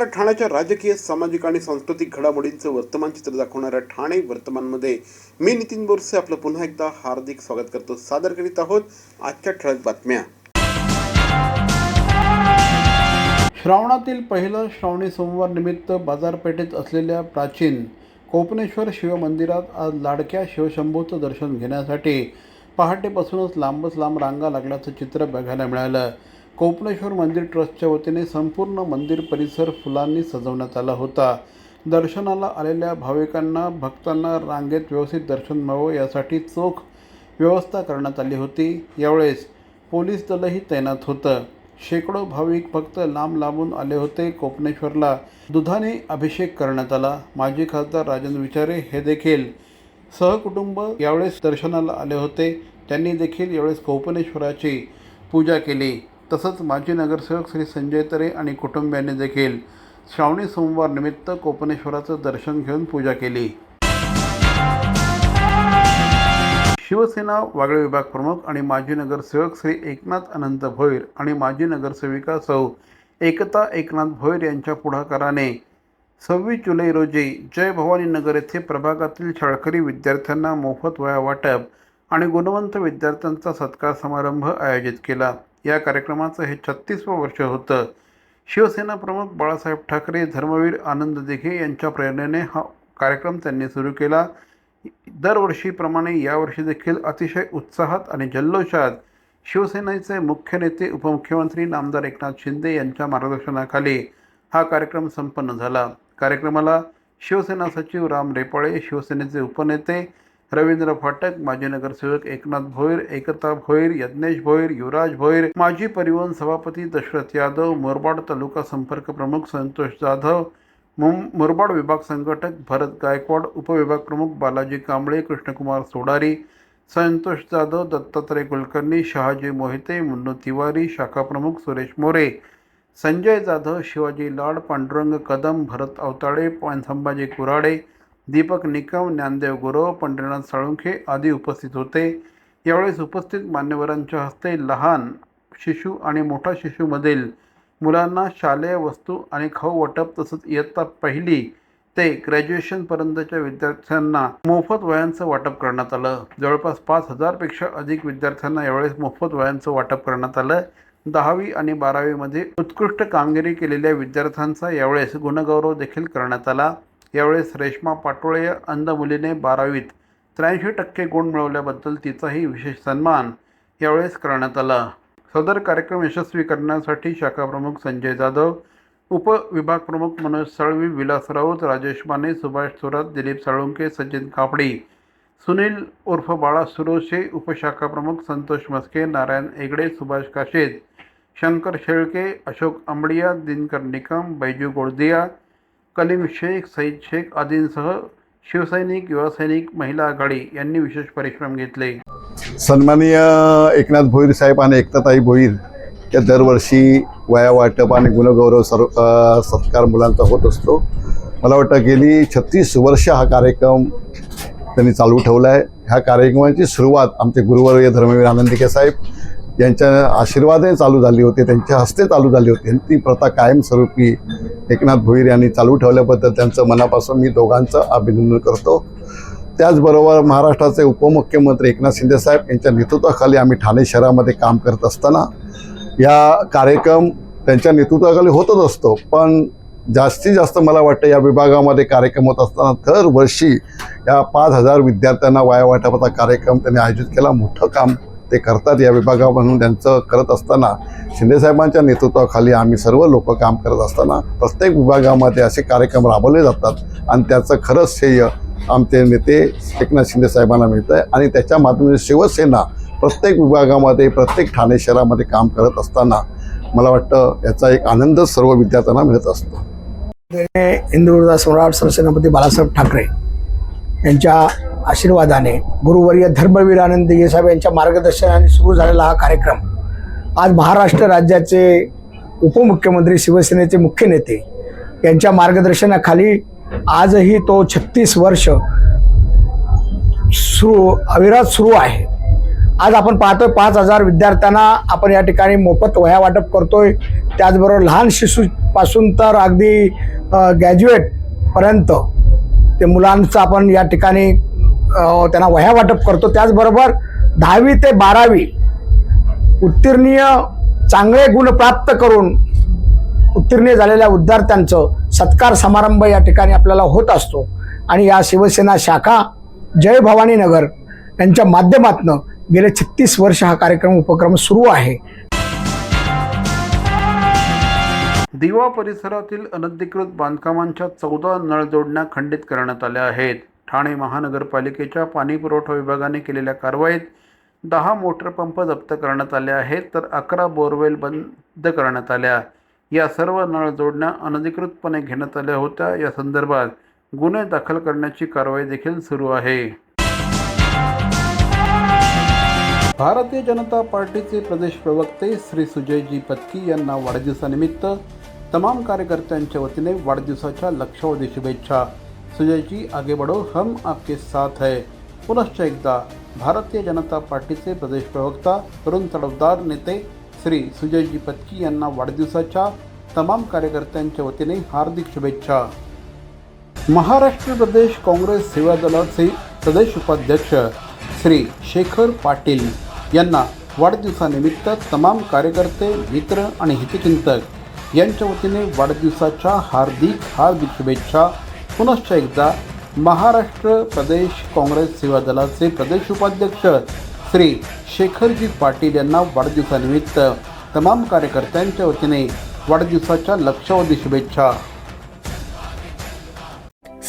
नमस्कार ठाण्याच्या राजकीय सामाजिक आणि सांस्कृतिक घडामोडींचं वर्तमान चित्र दाखवणाऱ्या ठाणे वर्तमानमध्ये मी नितीन बोरसे आपलं पुन्हा एकदा हार्दिक स्वागत करतो. सादर करीत आहोत आजच्या ठळक बातम्या. श्रावणातील पहिलं श्रावणी सोमवार निमित्त बाजारपेठेत असलेल्या प्राचीन कोपनेश्वर शिवमंदिरात आज लाडक्या शिवशंभूचं दर्शन घेण्यासाठी पहाटेपासूनच लांबच लांब रांगा लागल्याचं चित्र बघायला मिळालं. कोपनेश्वर मंदिर ट्रस्टच्या वतीने संपूर्ण मंदिर परिसर फुलांनी सजवण्यात आला होता. दर्शनाला आलेल्या भाविकांना भक्तांना रांगेत व्यवस्थित दर्शन व्हावं यासाठी चोख व्यवस्था करण्यात आली होती. यावेळेस पोलीस दलही तैनात होतं. शेकडो भाविक भक्त लांब लांबून आले होते कोपनेश्वरला. दुधाने अभिषेक करण्यात आला. माजी खासदार राजेंद्र विचारे हे देखील सहकुटुंब यावेळेस दर्शनाला आले होते. त्यांनी देखील यावेळेस कोपनेश्वराची पूजा केली. तसंच माजी नगरसेवक श्री संजय तरे आणि कुटुंबियांनी देखील श्रावणी सोमवार निमित्त कोपनेश्वराचं दर्शन घेऊन पूजा केली. शिवसेना वागळे विभाग प्रमुख आणि माजी नगरसेवक श्री एकनाथ अनंत भोईर आणि माजी नगरसेविका सौ एकता एकनाथ भोईर यांच्या पुढाकाराने सव्वीस जुलै रोजी जय भवानी नगर येथे प्रभागातील शाळकरी विद्यार्थ्यांना मोफत वया वाटप आणि गुणवंत विद्यार्थ्यांचा सत्कार समारंभ आयोजित केला. या कार्यक्रमाचं हे छत्तीसवं वर्ष होतं. शिवसेना प्रमुख बाळासाहेब ठाकरे धर्मवीर आनंद दिघे यांच्या प्रेरणेने हा कार्यक्रम त्यांनी सुरू केला. दरवर्षीप्रमाणे यावर्षी देखील अतिशय उत्साहात आणि जल्लोषात शिवसेनेचे मुख्य नेते उपमुख्यमंत्री नामदार एकनाथ शिंदे यांच्या मार्गदर्शनाखाली हा कार्यक्रम संपन्न झाला. कार्यक्रमाला शिवसेना सचिव राम रेपाळे शिवसेनेचे उपनेते रवींद्र फाटक माजी नगरसेवक एकनाथ भोईर एकता भोईर यज्ञेश भोईर युवराज भोईर माजी परिवहन सभापती दशरथ यादव मोरबाड तालुका संपर्क प्रमुख संतोष जाधव मुं मुरबाड विभाग संघटक भरत गायकवाड उपविभाग प्रमुख बालाजी कांबळे कृष्णकुमार सोडारी संतोष जाधव दत्तात्रय कुलकर्णी शहाजी मोहिते मुन्नू तिवारी शाखा प्रमुख सुरेश मोरे संजय जाधव शिवाजी लाड पांडुरंग कदम भरत अवताळे संभाजी कुराडे दीपक निकम ज्ञानदेव गुरव पंढरीनाथ साळुंखे आदी उपस्थित होते. यावेळेस उपस्थित मान्यवरांच्या हस्ते लहान शिशु आणि मोठा शिशूमधील मुलांना शालेय वस्तू आणि खाऊ वाटप तसंच इयत्ता पहिली ते ग्रॅज्युएशनपर्यंतच्या विद्यार्थ्यांना मोफत वयांचं वाटप करण्यात आलं. जवळपास पाच हजारपेक्षा अधिक विद्यार्थ्यांना यावेळेस मोफत वयांचं वाटप करण्यात आलं. दहावी आणि बारावीमध्ये उत्कृष्ट कामगिरी केलेल्या विद्यार्थ्यांचा यावेळेस गुणगौरव देखील करण्यात आला. यावेळेस रेश्मा पाटोळे या अंध मुलीने बारावीत. त्र्याऐंशी टक्के गुण मिळवल्याबद्दल तिचाही विशेष सन्मान यावेळेस करण्यात आला. सदर कार्यक्रम यशस्वी करण्यासाठी शाखाप्रमुख संजय जाधव उपविभाग प्रमुख मनोज साळवी विलास राऊत राजेश माने सुभाष थोरात दिलीप साळुंके सचिन कापडी सुनील उर्फ बाळा सुरोशे उपशाखा प्रमुख संतोष मस्के नारायण एगडे सुभाष काशेद शंकर शेळके अशोक अंबडिया दिनकर निकम बैजू गोळदिया कलीम शेख सईद शेख आदींसह शिवसैनिक युवासैनिक महिला आघाडी यांनी विशेष परिश्रम घेतले. सन्माननीय एकनाथ भोईर साहेब आणि एकताताई भोईर या दरवर्षी वया वाटप आणि गुणगौरव सर्व सत्कार मुलांचा होत असतो. मला वाटतं गेली छत्तीस वर्ष हा कार्यक्रम त्यांनी चालू ठेवला आहे. ह्या कार्यक्रमाची सुरुवात आमचे गुरुवर्य धर्मवीर आनंदिके साहेब यांच्या आशीर्वादाने चालू झाली होती त्यांच्या हस्ते चालू झाली होती. आणि ती प्रथा कायमस्वरूपी एकनाथ भोईर यांनी चालू ठेवल्याबद्दल त्यांचं मनापासून मी दोघांचं अभिनंदन करतो. त्याचबरोबर महाराष्ट्राचे उपमुख्यमंत्री एकनाथ शिंदेसाहेब यांच्या नेतृत्वाखाली आम्ही ठाणे शहरामध्ये काम करत असताना या कार्यक्रम त्यांच्या नेतृत्वाखाली होतच असतो. पण जास्तीत जास्त मला वाटतं या विभागामध्ये कार्यक्रम होत असताना दरवर्षी या पाच हजार विद्यार्थ्यांना वाया वाटपाचा कार्यक्रम त्यांनी आयोजित केला. मोठं काम ते करतात या विभागामधून त्यांचं करत असताना शिंदेसाहेबांच्या नेतृत्वाखाली आम्ही सर्व लोक काम करत असताना प्रत्येक विभागामध्ये असे कार्यक्रम राबवले जातात आणि त्याचं खरंच श्रेय आमचे नेते एकनाथ शिंदेसाहेबांना मिळतं आहे आणि त्याच्या माध्यमातून शिवसेना प्रत्येक विभागामध्ये प्रत्येक ठाणे शहरामध्ये काम करत असताना मला वाटतं याचा एक आनंद सर्व विद्यार्थ्यांना मिळत असतो. हिंदुजा सम्राट सरसेनापती बाळासाहेब ठाकरे यांच्या आशीर्वादाने गुरुवर्य धर्मवीर आनंद यांच्या मार्गदर्शनाने सुरू झालेला हा कार्यक्रम. आज महाराष्ट्र राज्याचे उपमुख्यमंत्री शिवसेनेचे मुख्य नेते यांच्या मार्गदर्शनाखाली आजही तो छत्तीस वर्ष सुरू अविरात सुरू आहे. आज आपण पाहतोय पाच हजार विद्यार्थ्यांना आपण या ठिकाणी मोफत वह्या वाटप करतोय. त्याचबरोबर लहान शिशूपासून तर अगदी ग्रॅज्युएटपर्यंत ते मुलांचं आपण या ठिकाणी त्यांना वह्या वाटप करतो. त्याचबरोबर दहावी ते बारावी उत्तीर्णीय चांगले गुण प्राप्त करून उत्तीर्ण झालेल्या विद्यार्थ्यांचं सत्कार समारंभ या ठिकाणी आपल्याला होत असतो. आणि या शिवसेना शाखा जय भवानी नगर यांच्या माध्यमातून गेले छत्तीस वर्ष हा कार्यक्रम उपक्रम सुरू आहे. दिवा परिसरातील अनधिकृत बांधकामांच्या चौदा नळजोडण्या खंडित करण्यात आल्या आहेत. ठाणे महानगरपालिकेच्या पाणीपुरवठा विभागाने केलेल्या कारवाईत दहा मोटर पंप जप्त करण्यात आले आहेत तर अकरा बोरवेल बंद करण्यात आल्या. या सर्व नळ जोडण्या अनधिकृतपणे घेण्यात आल्या होत्या. या संदर्भात गुन्हे दाखल करण्याची कारवाई देखील सुरू आहे. भारतीय जनता पार्टीचे प्रदेश प्रवक्ते श्री सुजयजी पत्की यांना वाढदिवसानिमित्त तमाम कार्यकर्त्यांच्या वतीने वाढदिवसाच्या लक्षावधी शुभेच्छा. सुजय जी आगे बढ़ो। हम आपके साथ है। पुनश्च एकदा भारतीय जनता पार्टीचे प्रदेश प्रवक्ता तरुण तडफदार नेते श्री सुजयजी पत्की यांना वाढदिवसाच्या तमाम कार्यकर्त्यांच्या वतीने हार्दिक शुभेच्छा। महाराष्ट्र प्रदेश काँग्रेस सेवा दलाचे प्रदेश उपाध्यक्ष श्री शेखर पाटील यांना वाढदिवसानिमित्त तमाम कार्यकर्ते मित्र आणि हितचिंतक यांच्या वतीने वाढदिवसाच्या हार्दिक हार्दिक शुभेच्छा। पुनश्च एकदा महाराष्ट्र प्रदेश काँग्रेस सेवा दलाचे प्रदेश उपाध्यक्ष श्री शेखरजी पाटील यांना वाढदिवसानिमित्त तमाम कार्यकर्त्यांच्या वतीने वाढदिवसाच्या लक्षावधी शुभेच्छा.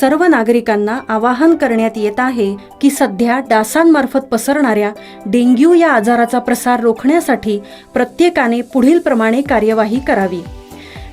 सर्व नागरिकांना आवाहन करण्यात येत आहे की सध्या डासांमार्फत पसरणाऱ्या डेंग्यू या आजाराचा प्रसार रोखण्यासाठी प्रत्येकाने पुढील प्रमाणे कार्यवाही करावी.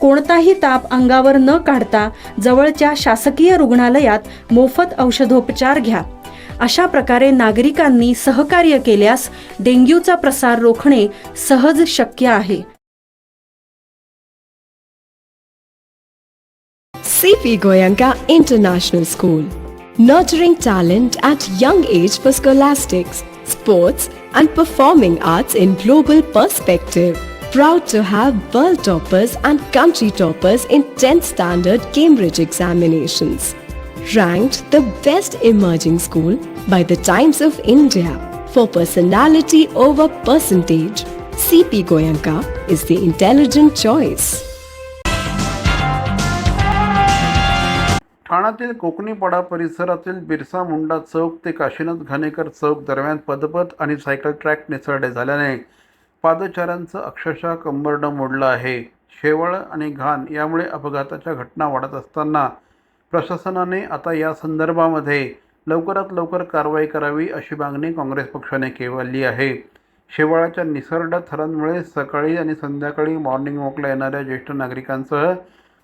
कोणताही ताप अंगावर न काढता जवळच्या शासकीय रुग्णालयात मोफत औषधोपचार घ्या. अशा प्रकारे नागरिकांनी सहकार्य केल्यास डेंग्यूचा प्रसार रोखणे सहज शक्य आहे. CP Goenka international school nurturing talent at young age for scholastics sports and performing arts in global perspective Proud to have world toppers and country toppers in 10th standard Cambridge examinations. Ranked the best emerging school by the Times of India for personality over percentage. CP Goyanka is the intelligent choice. ठाण्यातील कोकणीपाडा परिसरातील बिरसा मुंडा चौक ते काशीनाथ घाणेकर चौक दरम्यान पदपथ आणि cycle track निसरडे झाल्याने पादचाऱ्यांचं अक्षरशः कंबरडं मोडलं आहे. शेवळ आणि घाण यामुळे अपघाताच्या घटना वाढत असताना प्रशासनाने आता या संदर्भामध्ये लवकरात लवकर कारवाई करावी अशी मागणी काँग्रेस पक्षाने केली आहे. शेवाळाच्या निसर्ड थरांमुळे सकाळी आणि संध्याकाळी मॉर्निंग वॉकला येणाऱ्या ज्येष्ठ नागरिकांसह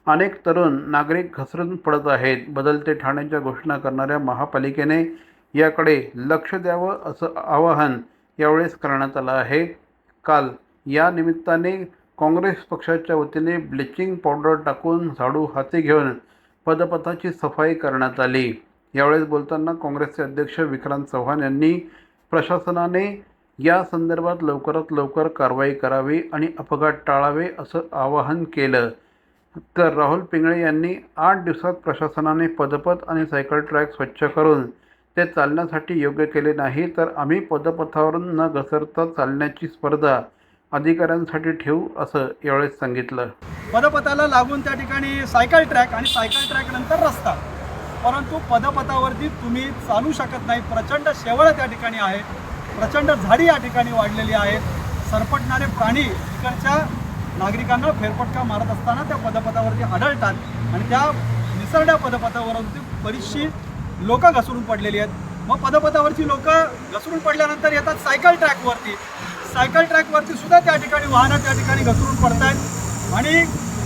अनेक तरुण नागरिक घसरून पडत आहेत. बदलते ठाण्याच्या घोषणा करणाऱ्या महापालिकेने याकडे लक्ष द्यावं असं आवाहन यावेळेस करण्यात आलं आहे. काल या निमित्ताने काँग्रेस पक्षाच्या वतीने ब्लिचिंग पावडर टाकून झाडू हाती घेऊन पदपथाची सफाई करण्यात आली. यावेळेस बोलताना काँग्रेसचे अध्यक्ष विक्रांत चव्हाण यांनी प्रशासनाने या संदर्भात लवकरात लवकर कारवाई करावी आणि अपघात टाळावे असं आवाहन केलं. तर राहुल पिंगळे यांनी आठ दिवसात प्रशासनाने पदपथ आणि सायकल ट्रॅक स्वच्छ करून ते चालण्यासाठी योग्य केले नाही तर आम्ही पदपथावरून न घसरता चालण्याची स्पर्धा अधिकाऱ्यांसाठी ठेवू असं यावेळेस सांगितलं. पदपथाला लागून त्या ठिकाणी सायकल ट्रॅक आणि सायकल ट्रॅक नंतर रस्ता. परंतु पदपथावरती तुम्ही चालू शकत नाही. प्रचंड शेवळं त्या ठिकाणी आहेत प्रचंड झाडी या ठिकाणी वाढलेली आहेत सरपटणारे प्राणी इकडच्या नागरिकांना फेरफटका मारत असताना त्या पदपथावरती आढळतात आणि त्या निसरड्या पदपथावरती बरीचशी लोकं घसरून पडलेली आहेत. मग पदपथावरची लोक घसरून पडल्यानंतर येतात सायकल ट्रॅकवरती. सायकल ट्रॅकवरती सुद्धा त्या ठिकाणी वाहनं त्या ठिकाणी घसरून पडत आहेत आणि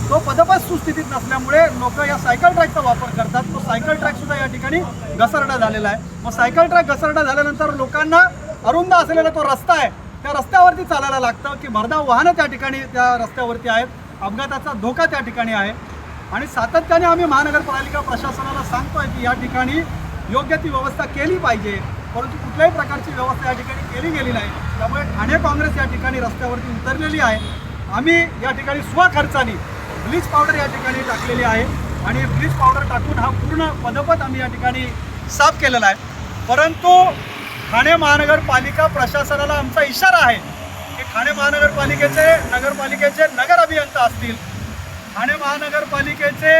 तो पदपथ सुस्थितीत नसल्यामुळे लोक या सायकल ट्रॅकचा वापर करतात. तो सायकल ट्रॅक सुद्धा या ठिकाणी घसरडा झालेला आहे. मग सायकल ट्रॅक घसरडा झाल्यानंतर लोकांना अरुंद असलेला तो रस्ता आहे. त्या रस्त्यावरती चालायला लागतं की भरधाव वाहनं त्या ठिकाणी त्या रस्त्यावरती आहेत. अपघाताचा धोका त्या ठिकाणी आहे. आणि सातत्याने आम्ही महानगरपालिका प्रशासनाला सांगतोय की या ठिकाणी योग्य ती व्यवस्था केली पाहिजे. परंतु कुठल्याही प्रकारची व्यवस्था या ठिकाणी केली गेली नाही. त्यामुळे ठाणे काँग्रेस या ठिकाणी रस्त्यावरती उतरलेली आहे. आम्ही या ठिकाणी स्वखर्चाने ब्लीच पावडर या ठिकाणी टाकलेली आहे. आणि ब्लीच पावडर टाकून हा पूर्ण पदपथ आम्ही या ठिकाणी साफ केलेला आहे. परंतु ठाणे महानगरपालिका प्रशासनाला आमचा इशारा आहे की ठाणे महानगरपालिकेचे नगरपालिकेचे नगर अभियंता असतील. ठाणे महानगरपालिकेचे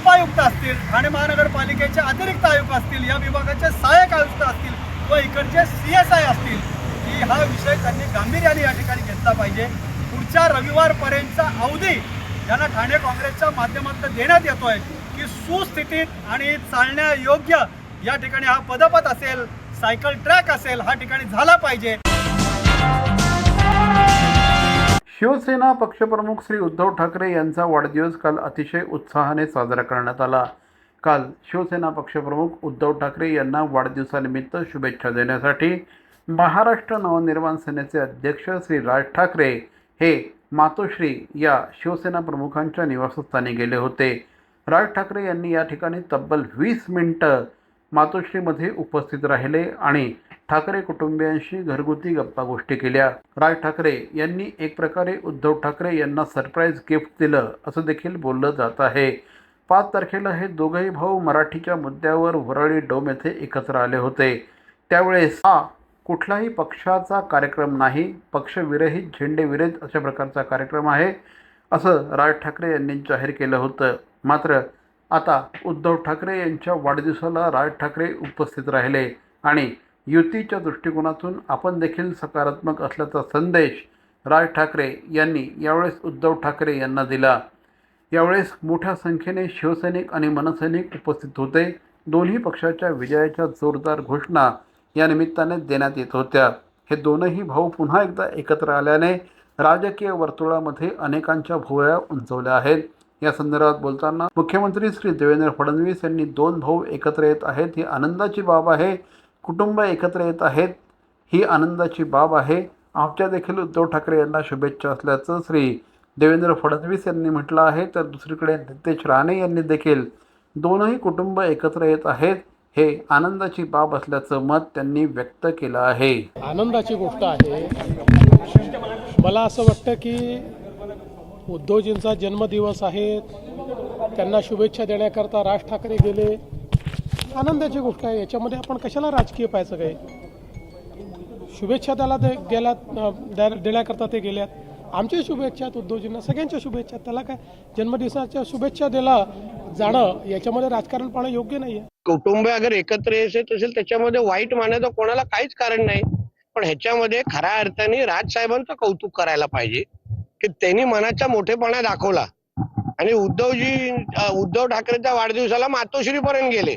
उपायुक्त असतील ठाणे महानगरपालिकेचे अतिरिक्त आयुक्त असतील या विभागाचे सहाय्यक आयुक्त असतील व इकडचे सी एस आय असतील की हा विषय त्यांनी गांभीर्याने या ठिकाणी घेतला पाहिजे. पुढच्या रविवारपर्यंतचा अवधी यांना ठाणे काँग्रेसच्या माध्यमातून देण्यात येतोय की सुस्थितीत आणि चालण्यायोग्य या ठिकाणी हा पदपथ असेल सायकल ट्रॅक असेल हा ठिकाणी झाला पाहिजे. शिवसेना पक्षप्रमुख श्री उद्धव ठाकरे यांचा वाढदिवस काल अतिशय उत्साहाने साजरा करण्यात आला. काल शिवसेना पक्षप्रमुख उद्धव ठाकरे यांना वाढदिवसानिमित्त शुभेच्छा देण्यासाठी महाराष्ट्र नवनिर्माण सेनेचे अध्यक्ष श्री राज ठाकरे हे मातोश्री या शिवसेना प्रमुखांच्या निवासस्थानी गेले होते. राज ठाकरे यांनी या ठिकाणी तब्बल वीस मिनटं मातोश्रीमध्ये उपस्थित राहिले आणि ठाकरे कुटुंबियांशी घरगुती गप्पा गोष्टी केल्या. राज ठाकरे यांनी एक प्रकारे उद्धव ठाकरे यांना सरप्राईज गिफ्ट दिलं असं देखील बोललं जात आहे. पाच तारखेला हे दोघंही भाऊ मराठीच्या मुद्द्यावर वरळी डोम येथे एकत्र आले होते. त्यावेळेस हा कुठलाही पक्षाचा कार्यक्रम नाही पक्षविरहित झेंडेविरहित अशा प्रकारचा कार्यक्रम आहे असं राज ठाकरे यांनी जाहीर केलं होतं. मात्र आता उद्धव ठाकरे यांच्या वाढदिवसाला राज ठाकरे उपस्थित राहिले आणि युतीच्या दृष्टिकोनातून आपण देखील सकारात्मक असल्याचा संदेश राज ठाकरे यांनी यावेळेस उद्धव ठाकरे यांना दिला. यावेळेस मोठ्या संख्येने शिवसैनिक आणि मनसैनिक उपस्थित होते. दोन्ही पक्षाच्या विजयाच्या जोरदार घोषणा या निमित्ताने देण्यात येत होत्या. हे दोनही भाऊ पुन्हा एकदा एकत्र आल्याने राजकीय वर्तुळामध्ये अनेकांच्या भुवया उंचवल्या आहेत. या संदर्भात बोलताना मुख्यमंत्री श्री देवेंद्र फडणवीस यांनी दोन भाऊ एकत्र येत आहेत ही आनंदाची बाब आहे. कुटुंब एकत्र येत आहेत ही आनंदाची बाब आहे. आमच्या देखील उद्धव ठाकरे यांना शुभेच्छा असल्याचं श्री देवेंद्र फडणवीस यांनी म्हटलं आहे. तर दुसरीकडे नितेश राणे यांनी देखील दोनही कुटुंब एकत्र येत आहेत हे आनंदाची बाब असल्याचं मत त्यांनी व्यक्त केलं आहे. आनंदाची गोष्ट आहे. मला असं वाटतं की उद्धवजींचा जन्मदिवस आहे. त्यांना शुभेच्छा देण्याकरता राज ठाकरे गेले. आनंदाची गोष्ट आहे. याच्यामध्ये आपण कशाला राजकीय पाहायचं काय? शुभेच्छा त्याला ते गेल्यात देण्याकरता ते गेल्यात. आमच्या शुभेच्छा उद्धवजींना सगळ्यांच्या शुभेच्छा. त्याला काय जन्मदिवसाच्या शुभेच्छा दिला जाणं याच्यामध्ये राजकारण पाहणं योग्य नाहीये. कुटुंब अगर एकत्र येत असेल त्याच्यामध्ये वाईट मानायचं कोणाला काहीच कारण नाही. पण ह्याच्यामध्ये खऱ्या अर्थाने राजसाहेबांचं कौतुक करायला पाहिजे. की त्यांनी मनाचा मोठेपणा दाखवला. आणि उद्धवजी उद्धव ठाकरेच्या वाढदिवसाला मातोश्रीपर्यंत गेले.